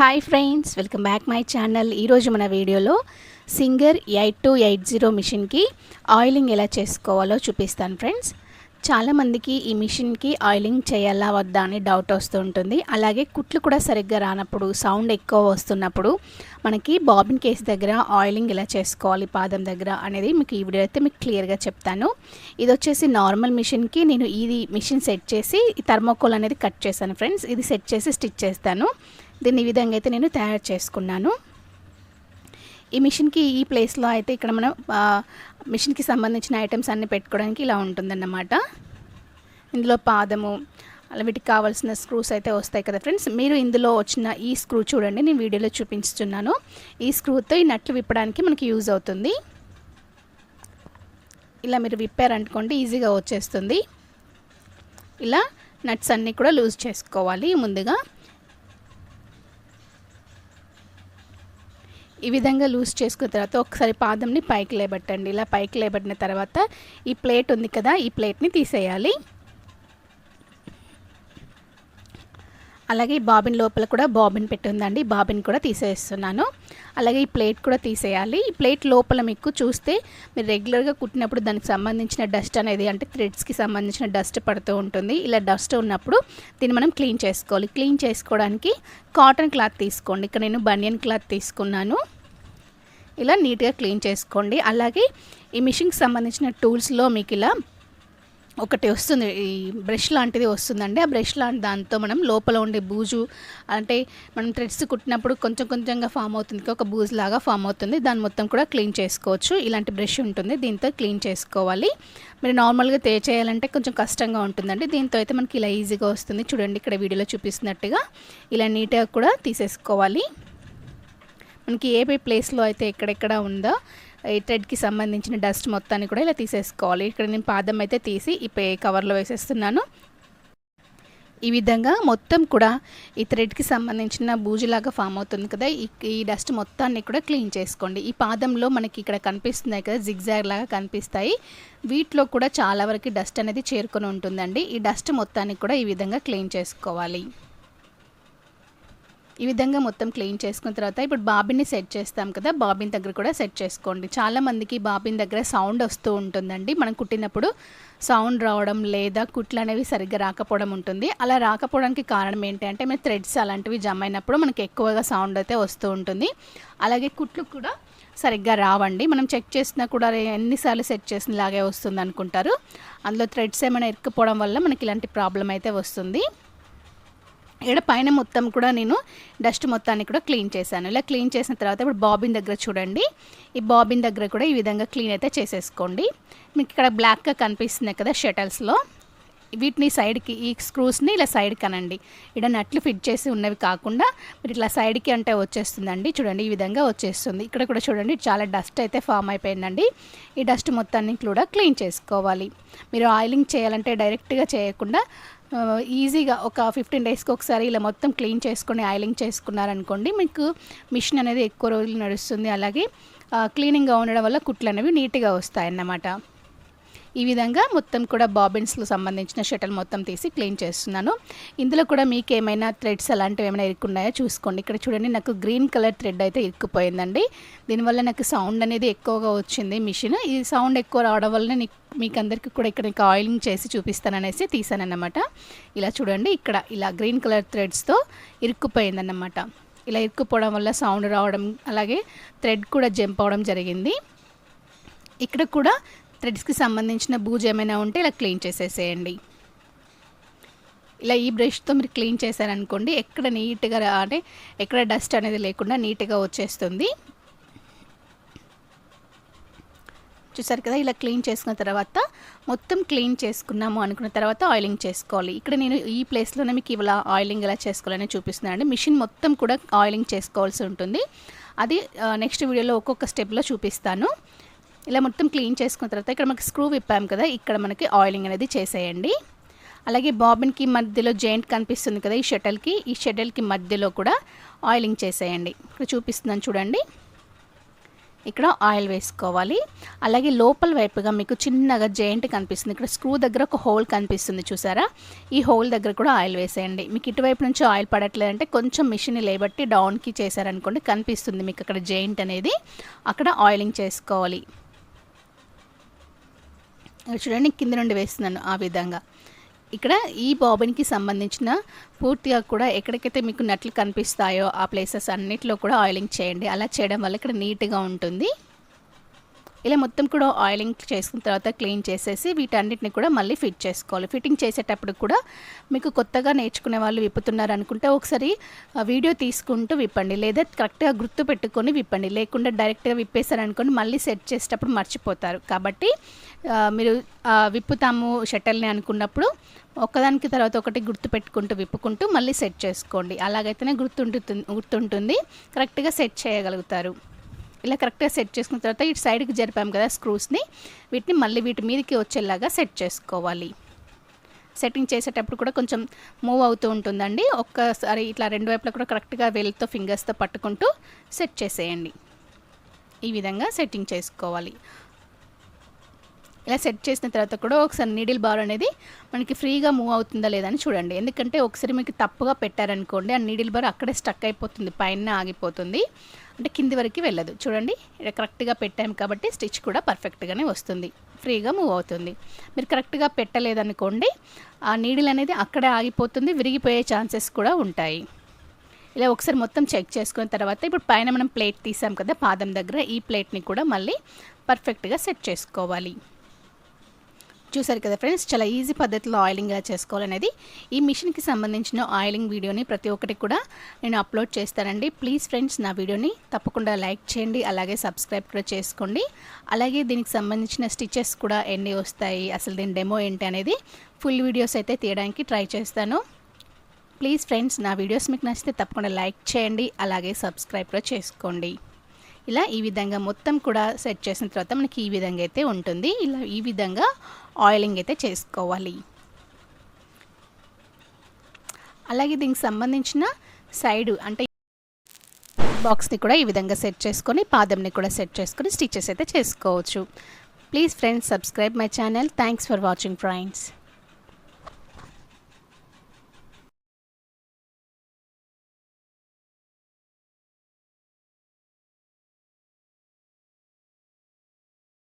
Hi friends welcome back my channel. ఈరోజు మన వీడియోలో singer eight two eight zero మిషన్కి ఆయిలింగ్ ఎలా చేసుకోవాలో చూపిస్తాను ఫ్రెండ్స్. చాలామందికి ఈ మిషన్కి ఆయిలింగ్ చేయాలా వద్దా అని డౌట్ వస్తూ ఉంటుంది. అలాగే కుట్లు కూడా సరిగ్గా రానప్పుడు సౌండ్ ఎక్కువ వస్తున్నప్పుడు మనకి బాబిన్ కేస్ దగ్గర ఆయిలింగ్ ఎలా చేసుకోవాలి పాదం దగ్గర అనేది మీకు ఈ వీడియో అయితే మీకు క్లియర్గా చెప్తాను. ఇది వచ్చేసి నార్మల్ మిషన్కి నేను ఇది మిషన్ సెట్ చేసి థర్మోకోల్ అనేది కట్ చేశాను ఫ్రెండ్స్. ఇది సెట్ చేసి స్టిచ్ చేస్తాను. దీన్ని ఈ విధంగా అయితే నేను తయారు చేసుకున్నాను. ఈ మిషన్కి ఈ ప్లేస్లో అయితే ఇక్కడ మనం మిషన్కి సంబంధించిన ఐటమ్స్ అన్నీ పెట్టుకోవడానికి ఇలా ఉంటుందన్నమాట. ఇందులో పాదము అలా వీటికి కావాల్సిన స్క్రూస్ అయితే వస్తాయి కదా ఫ్రెండ్స్. మీరు ఇందులో వచ్చిన ఈ స్క్రూ చూడండి నేను వీడియోలో చూపించుతున్నాను ఈ స్క్రూతో ఈ నట్లు విప్పడానికి మనకి యూజ్ అవుతుంది. ఇలా మీరు విప్పారనుకోండి ఈజీగా వచ్చేస్తుంది. ఇలా నట్స్ అన్నీ కూడా లూజ్ చేసుకోవాలి ముందుగా. ఈ విధంగా లూజ్ చేసుకున్న తర్వాత ఒకసారి పాదంని పైకి లేబట్టండి. ఇలా పైకి లేబట్టిన తర్వాత ఈ ప్లేట్ ఉంది కదా ఈ ప్లేట్ని తీసేయాలి. అలాగే ఈ బాబిన్ లోపల కూడా బాబిన్ పెట్టి ఉందండి. బాబిన్ కూడా తీసేస్తున్నాను. అలాగే ఈ ప్లేట్ కూడా తీసేయాలి. ఈ ప్లేట్ లోపల మీకు చూస్తే మీరు రెగ్యులర్గా కుట్టినప్పుడు దానికి సంబంధించిన డస్ట్ అనేది అంటే థ్రెడ్స్కి సంబంధించిన డస్ట్ పడుతూ ఉంటుంది. ఇలా డస్ట్ ఉన్నప్పుడు దీన్ని మనం క్లీన్ చేసుకోవాలి. క్లీన్ చేసుకోవడానికి కాటన్ క్లాత్ తీసుకోండి. ఇక్కడ నేను బనియన్ క్లాత్ తీసుకున్నాను. ఇలా నీట్గా క్లీన్ చేసుకోండి. అలాగే ఈ మిషన్కి సంబంధించిన టూల్స్లో మీకు ఇలా ఒకటి వస్తుంది ఈ బ్రష్ లాంటిది వస్తుందండి. ఆ బ్రష్ లాంటి దాంతో మనం లోపల ఉండే బూజు అంటే మనం థ్రెడ్స్ కుట్టినప్పుడు కొంచెం కొంచెంగా ఫామ్ అవుతుంది ఒక బూజు లాగా ఫామ్ అవుతుంది. దాన్ని మొత్తం కూడా క్లీన్ చేసుకోవచ్చు. ఇలాంటి బ్రష్ ఉంటుంది దీంతో క్లీన్ చేసుకోవాలి. మీరు నార్మల్గా తే చేయాలంటే కొంచెం కష్టంగా ఉంటుందండి. దీంతో అయితే మనకి ఇలా ఈజీగా వస్తుంది. చూడండి ఇక్కడ వీడియోలో చూపిస్తున్నట్టుగా ఇలా నీట్గా కూడా తీసేసుకోవాలి. మనకి ఏ ప్లేస్లో అయితే ఎక్కడెక్కడ ఉందో ఈ థ్రెడ్కి సంబంధించిన డస్ట్ మొత్తాన్ని కూడా ఇలా తీసేసుకోవాలి. ఇక్కడ నేను పాదం అయితే తీసి ఈ పే కవర్లో వేసేస్తున్నాను. ఈ విధంగా మొత్తం కూడా ఈ థ్రెడ్కి సంబంధించిన బూజులాగా ఫామ్ అవుతుంది కదా ఈ ఈ డస్ట్ మొత్తాన్ని కూడా క్లీన్ చేసుకోండి. ఈ పాదంలో మనకి ఇక్కడ కనిపిస్తున్నాయి కదా జిగ్జాగ్ లాగా కనిపిస్తాయి. వీటిలో కూడా చాలా వరకు డస్ట్ అనేది చేరుకొని ఉంటుందండి. ఈ డస్ట్ మొత్తాన్ని కూడా ఈ విధంగా క్లీన్ చేసుకోవాలి. ఈ విధంగా మొత్తం క్లీన్ చేసుకున్న తర్వాత ఇప్పుడు బాబిన్ని సెట్ చేస్తాం కదా బాబిన్ దగ్గర కూడా సెట్ చేసుకోండి. చాలా మందికి బాబిన్ దగ్గర సౌండ్ వస్తూ ఉంటుందండి. మనం కుట్టినప్పుడు సౌండ్ రావడం లేదా కుట్లు అనేవి సరిగ్గా రాకపోవడం ఉంటుంది. అలా రాకపోవడానికి కారణం ఏంటంటే మన థ్రెడ్స్ అలాంటివి జమ అయినప్పుడు మనకి ఎక్కువగా సౌండ్ అయితే వస్తూ ఉంటుంది. అలాగే కుట్లు కూడా సరిగ్గా రావండి. మనం చెక్ చేసినా కూడా ఎన్నిసార్లు సెట్ చేసిన లాగే వస్తుంది అనుకుంటారు. అందులో థ్రెడ్స్ ఏమైనా ఇరుక్కుపోవడం వల్ల మనకి ఇలాంటి ప్రాబ్లం అయితే వస్తుంది. ఇక్కడ పైన మొత్తం కూడా నేను డస్ట్ మొత్తాన్ని కూడా క్లీన్ చేశాను. ఇలా క్లీన్ చేసిన తర్వాత ఇప్పుడు బాబిన్ దగ్గర చూడండి. ఈ బాబిన్ దగ్గర కూడా ఈ విధంగా క్లీన్ అయితే చేసేసుకోండి. మీకు ఇక్కడ బ్లాక్గా కనిపిస్తుంది కదా షటల్స్లో. వీటిని సైడ్కి ఈ స్క్రూస్ని ఇలా సైడ్కి అనండి ఇక్కడ నట్లు ఫిట్ చేసి ఉన్నవి కాకుండా మీరు ఇట్లా సైడ్కి అంటే వచ్చేస్తుందండి. చూడండి ఈ విధంగా వచ్చేస్తుంది. ఇక్కడ కూడా చూడండి చాలా డస్ట్ అయితే ఫామ్ అయిపోయిందండి. ఈ డస్ట్ మొత్తాన్ని కూడా క్లీన్ చేసుకోవాలి. మీరు ఆయిలింగ్ చేయాలంటే డైరెక్ట్గా చేయకుండా ఈజీగా ఒక ఫిఫ్టీన్ డేస్కి ఒకసారి ఇలా మొత్తం క్లీన్ చేసుకొని ఆయిలింగ్ చేసుకున్నారనుకోండి మీకు మిషన్ అనేది ఎక్కువ రోజులు నడుస్తుంది. అలాగే క్లీనింగ్గా ఉండడం వల్ల కుట్లు అనేవి నీట్గా వస్తాయన్నమాట. ఈ విధంగా మొత్తం కూడా బాబిన్స్లో సంబంధించిన షటల్ మొత్తం తీసి క్లీన్ చేస్తున్నాను. ఇందులో కూడా మీకు ఏమైనా థ్రెడ్స్ అలాంటివి ఏమైనా ఇరుక్కున్నాయో చూసుకోండి. ఇక్కడ చూడండి నాకు గ్రీన్ కలర్ థ్రెడ్ అయితే ఇరుక్కుపోయిందండి. దీనివల్ల నాకు సౌండ్ అనేది ఎక్కువగా వచ్చింది మిషన్. ఈ సౌండ్ ఎక్కువ రావడం వల్ల మీకు అందరికీ కూడా ఇక్కడ ఆయిలింగ్ చేసి చూపిస్తాననేసి తీసానన్నమాట. ఇలా చూడండి ఇక్కడ ఇలా గ్రీన్ కలర్ థ్రెడ్స్తో ఇరుక్కుపోయిందన్నమాట. ఇలా ఇరుక్కుపోవడం వల్ల సౌండ్ రావడం అలాగే థ్రెడ్ కూడా జంప్ అవడం జరిగింది. ఇక్కడ కూడా థ్రెడ్స్కి సంబంధించిన బూజు ఏమైనా ఉంటే ఇలా క్లీన్ చేసేసేయండి. ఇలా ఈ బ్రష్తో మీరు క్లీన్ చేశారనుకోండి ఎక్కడ నీట్గా అంటే ఎక్కడ డస్ట్ అనేది లేకుండా నీట్గా వచ్చేస్తుంది. చూసారు కదా ఇలా క్లీన్ చేసుకున్న తర్వాత మొత్తం క్లీన్ చేసుకున్నాము అనుకున్న తర్వాత ఆయిలింగ్ చేసుకోవాలి. ఇక్కడ నేను ఈ ప్లేస్లోనే మీకు ఇలా ఆయిలింగ్ ఎలా చేసుకోవాలని చూపిస్తున్నాను అండి. మిషన్ మొత్తం కూడా ఆయిలింగ్ చేసుకోవాల్సి ఉంటుంది. అది నెక్స్ట్ వీడియోలో ఒక్కొక్క స్టెప్లో చూపిస్తాను. ఇలా మొత్తం క్లీన్ చేసుకున్న తర్వాత ఇక్కడ మనకి స్క్రూ విప్పాం కదా ఇక్కడ మనకి ఆయిలింగ్ అనేది చేసేయండి. అలాగే బాబిన్కి మధ్యలో జాయింట్ కనిపిస్తుంది కదా ఈ షటల్కి ఈ షటల్కి మధ్యలో కూడా ఆయిలింగ్ చేసేయండి. ఇక్కడ చూపిస్తున్నాను చూడండి. ఇక్కడ ఆయిల్ వేసుకోవాలి. అలాగే లోపల వైపుగా మీకు చిన్నగా జాయింట్ కనిపిస్తుంది. ఇక్కడ స్క్రూ దగ్గర ఒక హోల్ కనిపిస్తుంది చూసారా? ఈ హోల్ దగ్గర కూడా ఆయిల్ వేసేయండి. మీకు ఇటువైపు నుంచి ఆయిల్ పడట్లేదంటే కొంచెం మిషన్ లేబట్టి డౌన్కి చేశారనుకోండి కనిపిస్తుంది మీకు అక్కడ జాయింట్ అనేది. అక్కడ ఆయిలింగ్ చేసుకోవాలి. చూడండి కింద నుండి వేస్తున్నాను ఆ విధంగా. ఇక్కడ ఈ బాబిన్కి సంబంధించిన పూర్తిగా కూడా ఎక్కడికైతే మీకు నట్లు కనిపిస్తాయో ఆ ప్లేసెస్ అన్నిట్లో కూడా ఆయిలింగ్ చేయండి. అలా చేయడం వల్ల ఇక్కడ నీట్గా ఉంటుంది. ఇలా మొత్తం కూడా ఆయిలింగ్ చేసుకున్న తర్వాత క్లీన్ చేసేసి వీటన్నిటిని కూడా మళ్ళీ ఫిట్ చేసుకోవాలి. ఫిట్టింగ్ చేసేటప్పుడు కూడా మీకు కొత్తగా నేర్చుకునే వాళ్ళు విప్పుతున్నారు అనుకుంటే ఒకసారి వీడియో తీసుకుంటూ విప్పండి. లేదా కరెక్ట్గా గుర్తు పెట్టుకొని విప్పండి. లేకుండా డైరెక్ట్గా విప్పేశారనుకోండి మళ్ళీ సెట్ చేసేటప్పుడు మర్చిపోతారు. కాబట్టి మీరు విప్పుతాము షటల్ని అనుకున్నప్పుడు ఒకదానికి తర్వాత ఒకటి గుర్తు పెట్టుకుంటూ విప్పుకుంటూ మళ్ళీ సెట్ చేసుకోండి. అలాగైతేనే గుర్తుంటుంది. గుర్తుంటుంది కరెక్ట్గా సెట్ చేయగలుగుతారు. ఇలా కరెక్ట్గా సెట్ చేసుకున్న తర్వాత ఇటు సైడ్కి జరిపాము కదా స్క్రూస్ని. వీటిని మళ్ళీ వీటి మీదకి వచ్చేలాగా సెట్ చేసుకోవాలి. సెట్టింగ్ చేసేటప్పుడు కూడా కొంచెం మూవ్ అవుతూ ఉంటుందండి. ఒక్కసారి ఇట్లా రెండు వైపులా కూడా కరెక్ట్గా వెల్తో ఫింగర్స్తో పట్టుకుంటూ సెట్ చేసేయండి. ఈ విధంగా సెట్టింగ్ చేసుకోవాలి. ఇలా సెట్ చేసిన తర్వాత కూడా ఒకసారి నీడిల్ బార్ అనేది మనకి ఫ్రీగా మూవ్ అవుతుందా లేదా అని చూడండి. ఎందుకంటే ఒకసారి మీకు తప్పుగా పెట్టారనుకోండి ఆ నీడిల్ బార్ అక్కడే స్టక్ అయిపోతుంది పైన ఆగిపోతుంది. అంటే కింది వరకు వెళ్ళదు. చూడండి ఇక్కడ కరెక్ట్గా పెట్టాము కాబట్టి స్టిచ్ కూడా పర్ఫెక్ట్గానే వస్తుంది. ఫ్రీగా మూవ్ అవుతుంది. మీరు కరెక్ట్గా పెట్టలేదనుకోండి ఆ నీడిల్ అనేది అక్కడే ఆగిపోతుంది విరిగిపోయే ఛాన్సెస్ కూడా ఉంటాయి. ఇలా ఒకసారి మొత్తం చెక్ చేసుకున్న తర్వాత ఇప్పుడు పైన మనం ప్లేట్ తీసాం కదా పాదం దగ్గర ఈ ప్లేట్ని కూడా మళ్ళీ పర్ఫెక్ట్గా సెట్ చేసుకోవాలి. చూసారు కదా ఫ్రెండ్స్ చాలా ఈజీ పద్ధతిలో ఆయిలింగ్ ఎలా చేసుకోవాలనేది. ఈ మిషన్కి సంబంధించిన ఆయిలింగ్ వీడియోని ప్రతి ఒక్కటి కూడా నేను అప్లోడ్ చేస్తానండి. ప్లీజ్ ఫ్రెండ్స్ నా వీడియోని తప్పకుండా లైక్ చేయండి అలాగే సబ్స్క్రైబ్ కూడా చేసుకోండి. అలాగే దీనికి సంబంధించిన స్టిచెస్ కూడా ఎన్ని వస్తాయి అసలు దీని డెమో ఏంటి అనేది ఫుల్ వీడియోస్ అయితే తీయడానికి ట్రై చేస్తాను. ప్లీజ్ ఫ్రెండ్స్ నా వీడియోస్ మీకు నచ్చితే తప్పకుండా లైక్ చేయండి అలాగే సబ్స్క్రైబ్ కూడా చేసుకోండి. ఇలా ఈ విధంగా మొత్తం కూడా సెట్ చేసిన తర్వాత మనకి ఈ విధంగా అయితే ఉంటుంది. ఇలా ఈ విధంగా ఆయిలింగ్ అయితే చేసుకోవాలి. అలాగే దీనికి సంబంధించిన సైడు అంటే బాక్స్ని కూడా ఈ విధంగా సెట్ చేసుకొని పాదంని కూడా సెట్ చేసుకొని స్టిచెస్ అయితే చేసుకోవచ్చు. Please friends subscribe my channel thanks for watching friends